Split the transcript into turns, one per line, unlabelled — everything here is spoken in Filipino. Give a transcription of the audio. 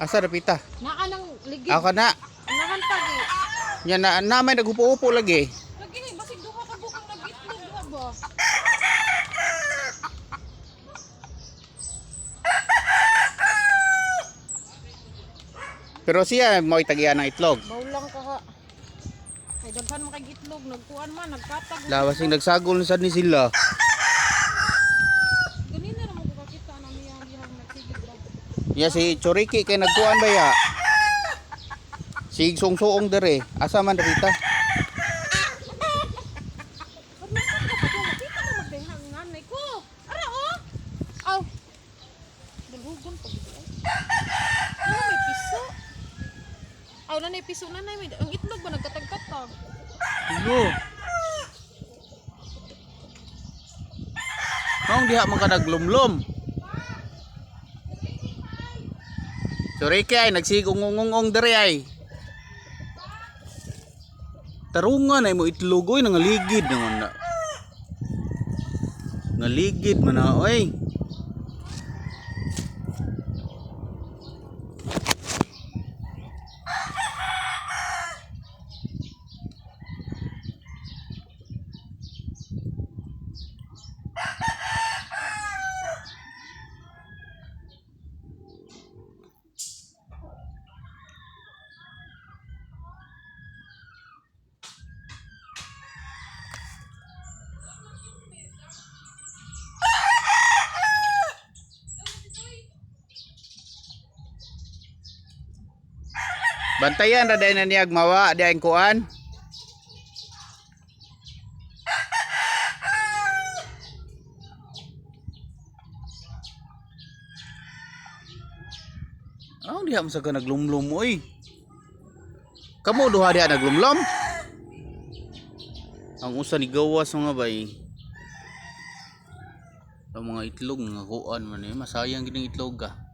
Asa rapita?
Naa nang ligid.
Ako na.
Naman pag eh.
Yan na naman nagupo-upo lagi.
Lagi ni basig duha ka bukang nagitlog duha ba?
Pero siya mo itagian ng itlog.
Bawlang ka ha. Kay daghan man kay gitlog nagkuan man nagkatag.
Lawas yung nagsagol sad ni sila. Ya si Choriki kay nagkuan ba ya? Si sungsuong dere. Asa man derita? Kau diha. Naglumlum. Choriki ay nagsigungungong dere ay. Tarungan ay mo itlugoy nangaligid naman na. Ngaligid man na oy. Bantayan ra dai na niyag mawa ang kuan. Oh, diha man sa ka naglumlum oy. Kamo duha diha naglumlum? Ang usa ni gawas mga bay. Ang mga itlog nga kuan man eh, masayang gining itlog ka.